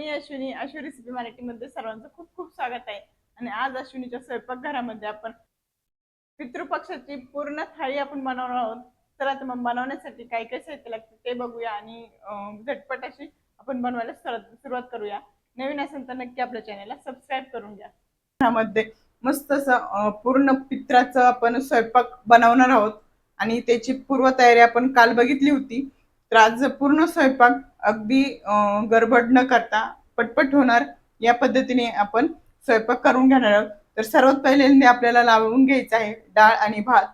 मी Ashwini Ashwini recipe मराठीमध्ये सर्वांचं खूप खूप स्वागत आहे. आणि आज अश्विनीच्या स्वयंपाकघरामध्ये आपण पितृपक्षाची पूर्ण थाळी आपण बनवणार आहोत. तर आता मग बनवण्यासाठी काय काय साहित्य लागते ते बघूया आणि झटपट अशी आपण बनवायला सुरुवात करूया. नवीन असेल तर नक्की आपल्या चॅनलला सबस्क्राईब करून घ्या. घरामध्ये मस्त असं पूर्ण पित्राचं आपण स्वयंपाक बनवणार आहोत. आणि त्याची पूर्वतयारी आपण काल बघितली होती. तर आज पूर्ण स्वयंपाक अगदी गरबड गडबड न करता पटपट होणार या पद्धतीने आपण स्वयंपाक करून घेणार आहोत. तर सर्वात पहिल्यांदा आपल्याला लावून घ्यायचं आहे डाळ आणि भात.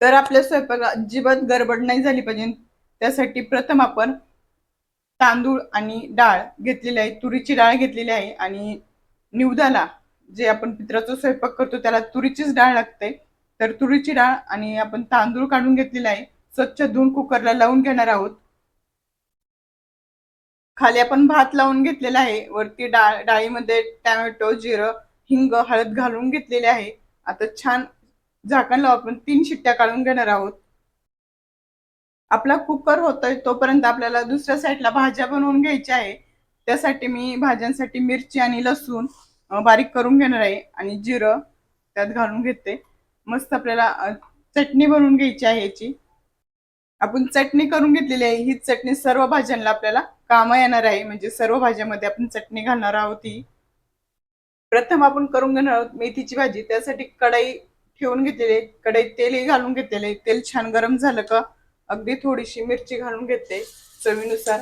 तर आपल्या स्वयंपाक अजिबात गडबड नाही झाली पाहिजे. त्यासाठी प्रथम आपण तांदूळ आणि डाळ घेतलेली आहे तुरीची डाळ घेतलेली आहे आणि निवदाला जे आपण पित्राचा स्वयंपाक करतो त्याला तुरीचीच डाळ लागते. तर तुरीची डाळ आणि आपण तांदूळ काढून घेतलेला आहे. स्वच्छ धुवून कुकरला लावून घेणार आहोत. खाली आपण भात लावून घेतलेला आहे. वरती डाळ डाळीमध्ये टॅमॅटो जिरं हिंग हळद घालून घेतलेले आहे. आता छान झाकण लावून आपण तीन शिट्ट्या काढून घेणार आहोत. आपला कुकर होतोय तोपर्यंत आपल्याला दुसऱ्या साईडला भाज्या बनवून घ्यायच्या आहे. त्यासाठी मी भाज्यांसाठी मिरची आणि लसूण बारीक करून घेणार आहे आणि जिरं त्यात घालून घेते. मस्त आपल्याला चटणी बनवून घ्यायची आहे याची. आपण चटणी करून घेतलेली आहे. ही चटणी सर्व भाज्यांना आपल्याला कामं येणार आहे. म्हणजे सर्व भाज्यामध्ये आपण चटणी घालणार आहोत ही. प्रथम आपण करून घेणार आहोत मेथीची भाजी. त्यासाठी कढई ठेवून घेतलेली आहे. कढईत तेलही घालून घेतलेले आहे. तेल छान गरम झालं का अगदी थोडीशी मिरची घालून घेते चवीनुसार.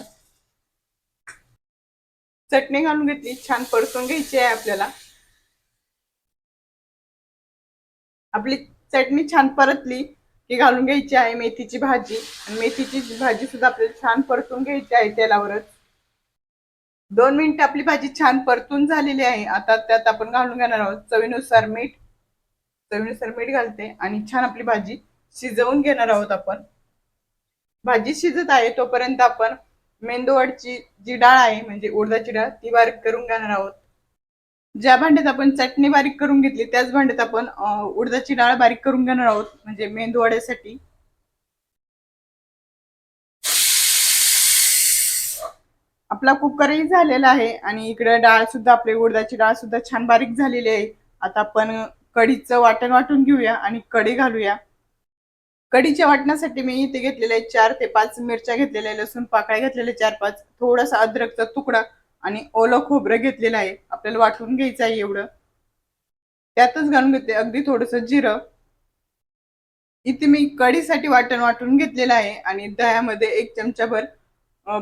चटणी घालून घेतली. छान परतून घ्यायची आहे आपल्याला. आपली चटणी छान परतली. ती घालून घ्यायची आहे मेथीची भाजी. आणि मेथीची भाजी सुद्धा आपल्याला छान परतून घ्यायची आहे तेलावरच. दोन मिनिट आपली भाजी छान परतून झालेली आहे. आता त्यात आपण घालून घेणार आहोत चवीनुसार मीठ. चवीनुसार मीठ घालते आणि छान आपली भाजी शिजवून घेणार आहोत आपण. भाजी शिजत आहे तोपर्यंत आपण मेंदूवडची जी डाळ आहे म्हणजे उडदाची डाळ ती बारीक करून घेणार आहोत. ज्या भांड्यात आपण चटणी बारीक करून घेतली त्याच भांड्यात आपण उडदाची डाळ बारीक करून घेणार आहोत म्हणजे मेंदू वड्यासाठी आपला कुकरही झालेला आहे आणि इकडे डाळ सुद्धा आपली उडदाची डाळ सुद्धा छान बारीक झालेली आहे. आता आपण कढीचं वाटण वाटून घेऊया आणि कढी घालूया. कढीच्या वाटण्यासाठी मी इथे घेतलेले चार ते पाच मिरच्या घेतलेल्या लसूण पाकळ्या घेतलेल्या चार पाच थोडासा अद्रकचा तुकडा आणि ओलं खोबरं घेतलेलं आहे. आपल्याला वाटून घ्यायचं आहे एवढं. त्यातच घालून घेते अगदी थोडस जिरं. इथे मी कढीसाठी वाटण वाटून घेतलेलं आहे. आणि दह्यामध्ये एक चमचाभर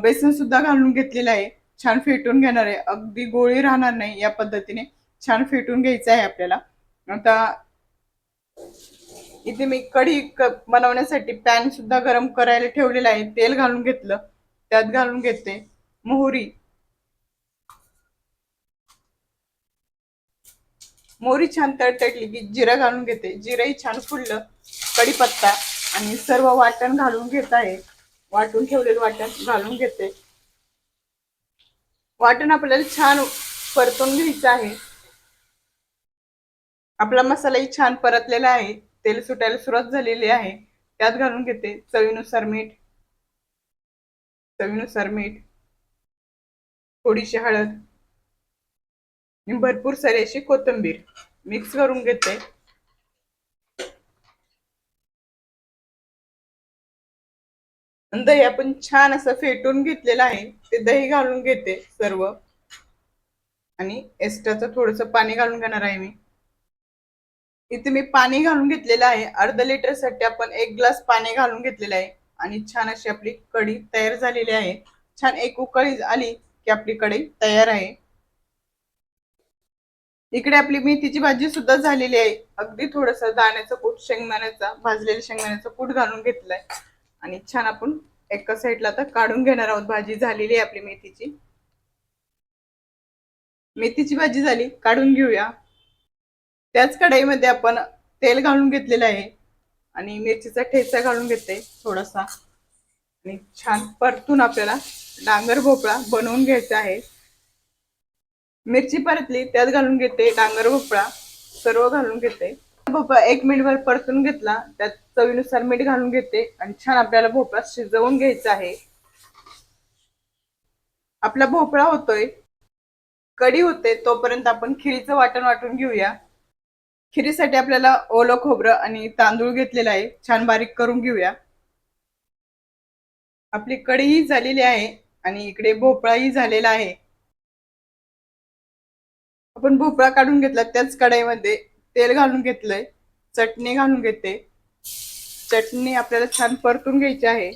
बेसन सुद्धा घालून घेतलेलं आहे. छान फेटून घेणार आहे. अगदी गोळी राहणार नाही या पद्धतीने. छान फेटून घ्यायचं आहे आपल्याला. आता इथे मी कढी बनवण्यासाठी पॅन सुद्धा गरम करायला ठेवलेला आहे. तेल घालून घेतलं. त्यात घालून घेते. मोहरी. मोहरी छान तडतडली की जिरं घालून घेते. जिरंही छान फुललं कढीपत्ता आणि सर्व वाटण घालून घेत आहे. वाटून ठेवलेलं वाटण घालून घेते. वाटण आपल्याला छान परतून घ्यायचं आहे. आपला मसालाही छान परतलेला आहे. तेल सुटायला सुरुवात झालेली आहे. त्यात घालून घेते चवीनुसार मीठ. चवीनुसार मीठ. थोडीशी हळद. मी भरपूर सारी अशी कोथिंबीर मिक्स करून घेते. दही आपण छान असं फेटून घेतलेलं आहे. ते दही घालून घेते सर्व. आणि एक्स्ट्राचं थोडस पाणी घालून घेणार आहे मी. इथे मी पाणी घालून घेतलेलं आहे. अर्ध लिटरसाठी आपण एक ग्लास पाणी घालून घेतलेलं आहे. आणि छान अशी आपली कढी तयार झालेली आहे. छान एक उकळी आली की आपली कढी तयार आहे. इकडे आपली मेथीची भाजी सुद्धा झालेली आहे. अगदी थोडस दाण्याचं कूट शेंगदाण्याचा भाजलेलं शेंगदाण्याचं कूट घालून घेतलंय. आणि छान आपण एका साईडला आता काढून घेणार आहोत. भाजी झालेली आहे आपली मेथीची. मेथीची भाजी झाली काढून घेऊया. त्याच कढईमध्ये आपण तेल घालून घेतलेलं आहे. आणि मिरचीचा ठेचा घालून घेते थोडासा. आणि छान परतून आपल्याला डांगर भोपळा बनवून घ्यायचा आहे. मिरची परतली त्यात घालून घेते डांगर भोपळा सर्व घालून घेते. भोपळा एक मिनिटभर परतून घेतला त्यात चवीनुसार मीठ घालून घेते आणि छान आपल्याला भोपळा शिजवून घ्यायचा आहे. आपला भोपळा होतोय कढी होते तोपर्यंत आपण खिरीचं वाटण वाटून घेऊया. खिरीसाठी आपल्याला ओलं खोबरं आणि तांदूळ घेतलेला आहे छान बारीक करून घेऊया. आपली कढीही झालेली आहे आणि इकडे भोपळाही झालेला आहे. आपण भोपळा काढून घेतला त्याच कढाईमध्ये तेल घालून घेतलंय चटणी घालून घेते. चटणी आपल्याला छान परतून घ्यायची आहे.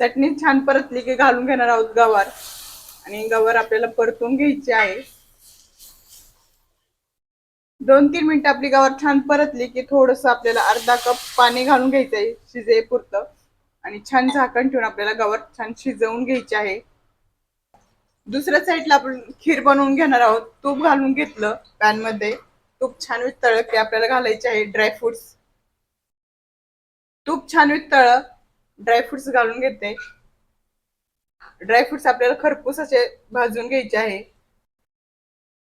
चटणी छान परतली की घालून घेणार आहोत गवार. आणि गवार आपल्याला परतून घ्यायची आहे. दोन तीन मिनिटं आपली गवार छान परतली की थोडस आपल्याला अर्धा कप पाणी घालून घ्यायचं आहे शिजेपुरतं. आणि छान झाकण ठेवून आपल्याला गवार छान शिजवून घ्यायची आहे. दुसऱ्या साईडला आपण खीर बनवून घेणार आहोत. तूप घालून घेतलं पॅनमध्ये. तूप छान वितळ की आपल्याला घालायचे आहे. ड्रायफ्रुट्स तूप छान वितळ ड्रायफ्रुट्स घालून घेते. ड्रायफ्रुट्स आपल्याला खरपूस असे भाजून घ्यायचे आहे.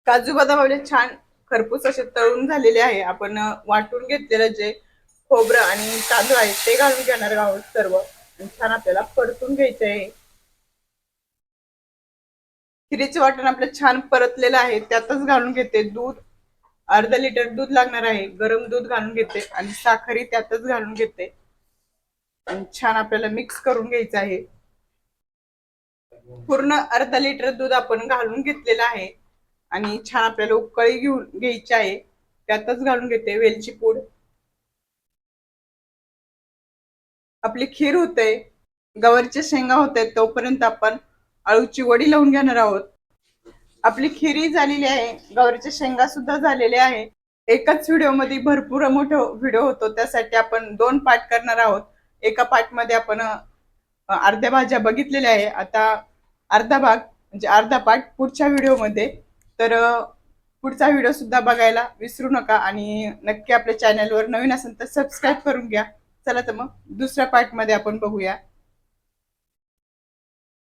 काजू बदाम आपले छान खरपूस असे तळून झालेले आहे. आपण वाटून घेतलेलं जे खोबरं आणि तांदूळ आहे ते घालून घेणार आहोत सर्व. छान आपल्याला परतून घ्यायचे आहे. खिरीचं वाटण आपलं छान परतलेलं आहे त्यातच घालून घेते. दूध अर्धा लिटर दूध लागणार आहे गरम दूध घालून घेते आणि साखरही त्यातच घालून घेते. आणि छान आपल्याला मिक्स करून घ्यायचं आहे. पूर्ण अर्धा लिटर दूध आपण घालून घेतलेलं आहे. आणि छान आपल्याला उकळी घेऊन घ्यायची आहे. त्यातच घालून घेते वेलची पूड. आपली खीर होते गवरच्या शेंगा होते तोपर्यंत आपण आळूची वडी लावून घेणार आहोत. आपली खिरी झालेली आहे. गवारीच्या शेंगा सुद्धा झालेल्या आहे. एकाच व्हिडिओमध्ये भरपूर मोठा व्हिडिओ होतो. त्यासाठी आपण दोन पार्ट करणार आहोत. एका पार्टमध्ये आपण अर्ध्या भाज्या बघितलेल्या आहे. आता अर्धा भाग म्हणजे अर्धा पार्ट पुढच्या व्हिडिओमध्ये तर पुढचा व्हिडिओ सुद्धा बघायला विसरू नका आणि नक्की आपल्या चॅनलवर नवीन असेल तर सबस्क्राईब करून घ्या. चला तर मग दुसऱ्या पार्टमध्ये आपण बघूया.